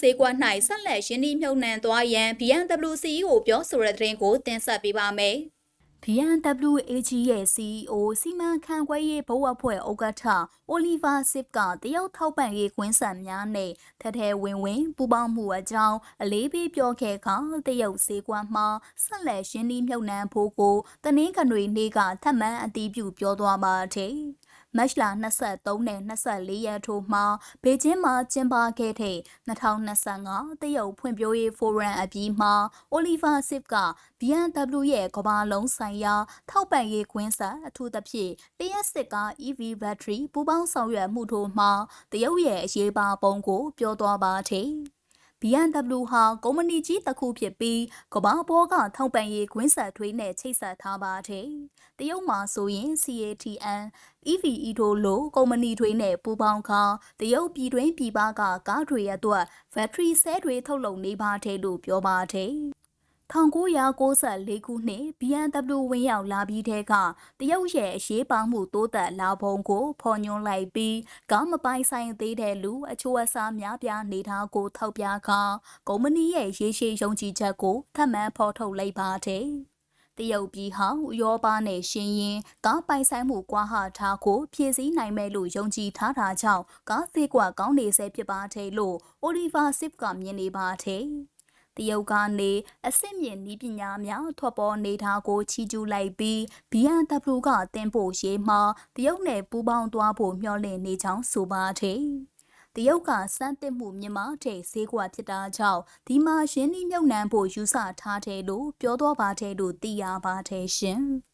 စေကွက်၌ဆက်လက်ရင်းနှီးမြှုပ်နှံသွားရန် BMW CEO ပြောဆိုတဲ့သတင်းကိုတင်ဆက်ပေးပါမယ်။ BNWAG ရဲ့ CEO စီမံခန့်ခွဲရေးဘုတ်အဖွဲ့ဥက္ကဋ္ဌအိုလီဗာစစ်ကတရုတ်ထောက်ပံ့ရေးကွင်းဆက်များနဲ့ထထဲဝင်ဝင်ပူးပေါင်းမှုအကြောင်းအလေးပေးပြောခဲ့ခါတရုတ်ဈေးကွက်မှာဆက်လက်ရှင်းလင်းမြုပ်နှံဖို့ကိုတနင်္ဂနွေနေ့ကထပ်မံအတည်ပြုပြောသွားပါတယ်။ မတ်လ23နဲ့24ရက်ထို့မှာဘေကျင်းမှာကျင်းပခဲ့တဲ့2025တရုတ်ဖွံ့ဖြိုးရေးဖိုရမ်အပြီးမှာအိုလီဗာစစ်က BMW ရဲ့ကမ္ဘာလုံးဆိုင်ရာထောက်ပံ့ရေးခွင်းဆက်အထူးသဖြင့်တရက်စစ်က EV battery ပူပေါင်းဆောင်ရွက်မှုတို့မှာတရုတ်ရဲ့အရေးပါပုံကို ပြောသွားပါတယ်။ BMW ဟာကုမ္ပဏီကြီးတစ်ခုဖြစ်ပြီးကမ္ဘာပေါ်ကထောက်ပံ့ရေးခွင်းဆက်ထွေးနဲ့ချိတ်ဆက်ထားပါတယ်။တရုတ်မှာဆိုရင် CATN EVE တို့လိုကုမ္ပဏီတွေနဲ့ပူးပေါင်းခါတရုတ်ပြည်တွင်းပြည်ပကကားတွေအတွက်ဘက်ထရီဆဲတွေထုတ်လုပ်နေပါတယ်လို့ပြောပါတယ်။ 1994ခုနှစ် BMW ဝင်ရောက်လာပြီးတဲ့ကတရုတ်ရဲ့အရေးပါမှုတိုးတက်လာပုံကိုဖော်ညွှန်းလိုက်ပြီးကားမပိုင်ဆိုင်သေးတဲ့လူအချို့အစားများပြားနေတာကိုထောက်ပြခါကုမ္ပဏီရဲ့ရေရှည်ယုံကြည်ချက်ကိုထပ်မံဖော်ထုတ်လိုက်ပါတယ်။တရုတ်ပြည်ဟာဥရောပနဲ့ရှင်ရင်ကားပိုင်ဆိုင်မှုကွာဟထားကိုဖြည့်ဆည်းနိုင်မယ်လို့ယုံကြည်ထားတာကြောင့်ကားသေးကွာကောင်းနေဆဲဖြစ်ပါတယ်လို့အိုလီဗာစစ်ကမြင်နေပါတယ်။ တရုတ်ကနေအစစ်မြင့်နည်းပညာများထွက်ပေါ်နေတာကိုချီးကျူးလိုက်ပြီး BMW ကတင်ပို့ရေးမှာတရုတ်နဲ့ပူးပေါင်းသွားဖို့မျှော်လင့်နေကြောင်းဆိုပါတယ်။တရုတ်ကစမ်းသစ်မှုမြမတဲ့ဈေးကွက်ဖြစ်တာကြောင့်ဒီမှာရင်းနှီးမြှုပ်နှံဖို့ယူဆထားတယ်လို့ပြောတော့ပါတယ်လို့သိရပါတယ်ရှင်။